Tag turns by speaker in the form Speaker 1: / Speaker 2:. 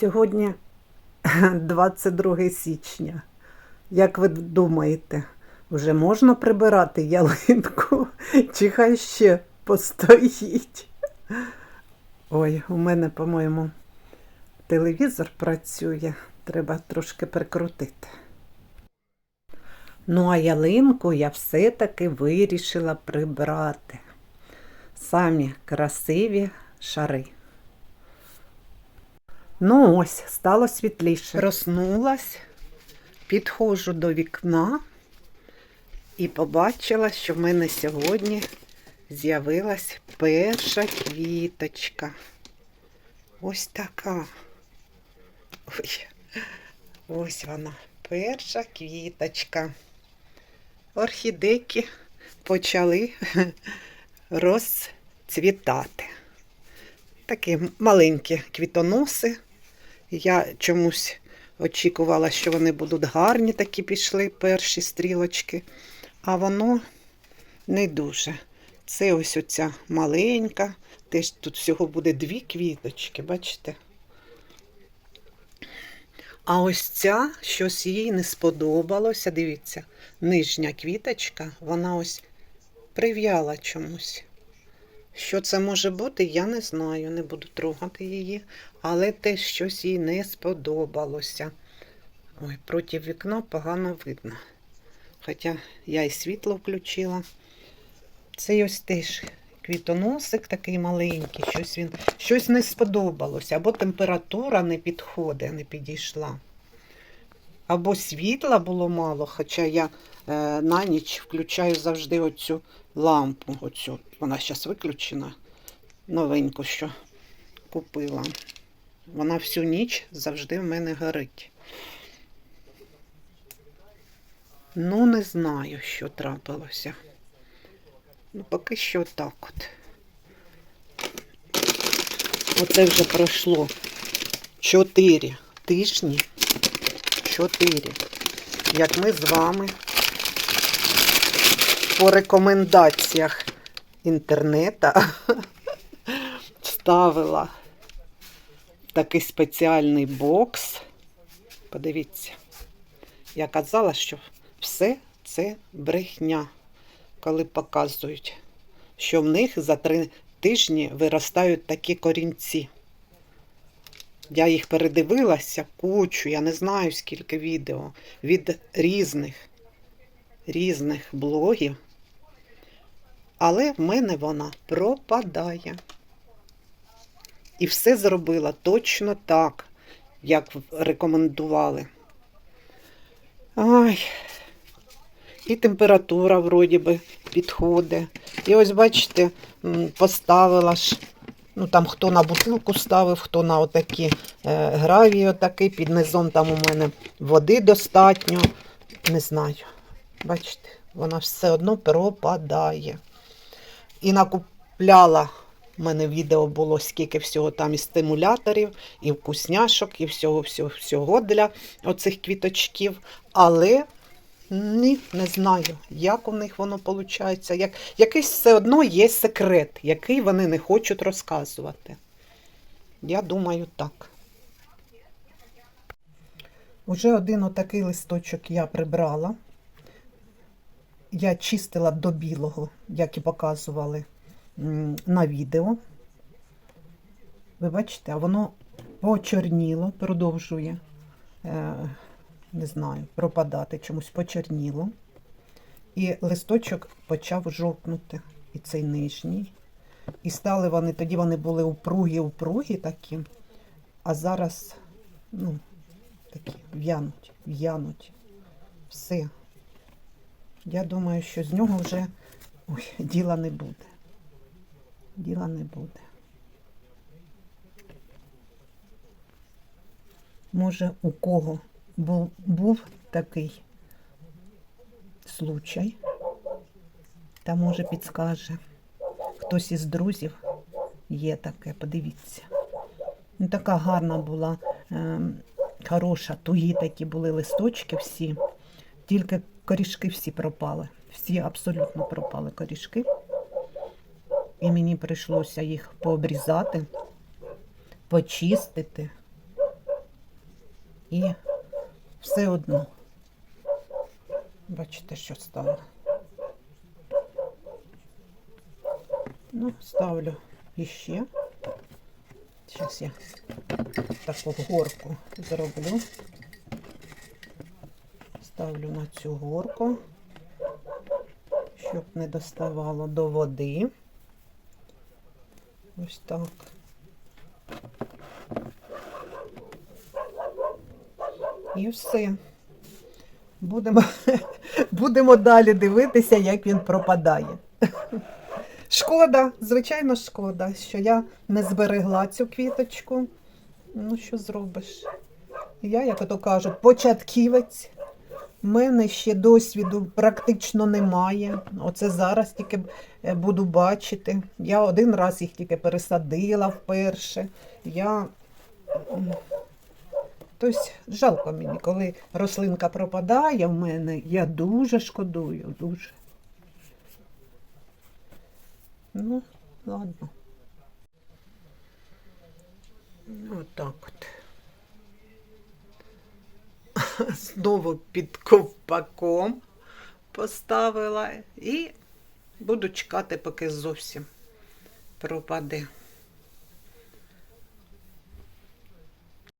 Speaker 1: Сьогодні 22 січня. Як ви думаєте, вже можна прибирати ялинку? Чи хай ще постоїть? Ой, у мене, по-моєму, телевізор працює. Треба трошки прикрутити. Ну, а ялинку я все-таки вирішила прибрати. Самі красиві шари. Ну ось, стало світліше. Проснулась, підходжу до вікна і побачила, що в мене сьогодні з'явилась перша квіточка. Ось така. Ой, ось вона, перша квіточка. Орхідейки почали розцвітати. Такі маленькі квітоноси. Я чомусь очікувала, що вони будуть гарні, такі пішли перші стрілочки, а воно не дуже. Це ось оця маленька. Теж тут всього буде дві квіточки, бачите? А ось ця щось їй не сподобалося. Дивіться, нижня квіточка, вона ось прив'яла чомусь. Що це може бути, я не знаю, не буду трогати її, але те щось їй не сподобалося. Ой, проти вікна погано видно. Хоча я і світло включила. Це ось теж квітоносик такий маленький, щось він щось не сподобалося, або температура не підходить, не підійшла. Або світла було мало, хоча я е, на ніч включаю завжди оцю лампу. Оцю. Вона зараз виключена. Новеньку, що купила. Вона всю ніч завжди в мене горить. Ну, не знаю, що трапилося. Ну, поки що так от. Оце вже пройшло 4 тижні. 4. Як ми з вами по рекомендаціях інтернета ставила такий спеціальний бокс. Подивіться, я казала, що все це брехня, коли показують, що в них за три тижні виростають такі корінці. Я їх передивилася кучу, я не знаю скільки відео від різних різних блогів. Але в мене вона пропадає. І все зробила точно так, як рекомендували. Ай, і температура вроді би підходить. І ось, бачите, поставила ж, ну там хто на бутилку ставив, хто на отакі е, гравії, отакий, під низом там у мене води достатньо. Не знаю. Бачите, вона все одно пропадає. І накупляла, в мене відео було, скільки всього там і стимуляторів, і вкусняшок, і всього всього, всього для оцих квіточків. Але ні, не знаю, як у них воно виходить. Як, якийсь все одно є секрет, який вони не хочуть розказувати. Я думаю, так. Уже один отакий листочок я прибрала. Я чистила до білого, як і показували на відео. Ви бачите, а воно почорніло, продовжує, е, не знаю, пропадати, чомусь почорніло. І листочок почав жовкнути, і цей нижній. І стали вони, тоді вони були упругі-упругі такі, а зараз, ну, такі в'януть, в'януть. Все. Я думаю, що з нього вже ой, діла не буде. Діла не буде. Може, у кого був, був такий случай, та може підскаже. Хтось із друзів є таке, подивіться. Ну, така гарна була, ем, хороша, тугі такі були листочки всі, тільки корішки всі пропали. Всі абсолютно пропали корішки. І мені прийшлося їх пообрізати, почистити. і все одно. Бачите, що стало. Ну, ставлю іще. Зараз я таку горку зроблю. Ставлю на цю горку, щоб не доставало до води. Ось так. І все. Будемо, будемо далі дивитися, як він пропадає. Шкода, звичайно, шкода, що я не зберегла цю квіточку. Ну, що зробиш? Я, як ото кажуть, початківець. У мене ще досвіду практично немає. Оце зараз тільки е, буду бачити. Я один раз їх тільки пересадила вперше. Я... Тобто жалко мені, коли рослинка пропадає в мене, я дуже шкодую, дуже. Ну, ладно. Ну, отак от. Знову під ковпаком поставила і буду чекати, поки зовсім пропаде.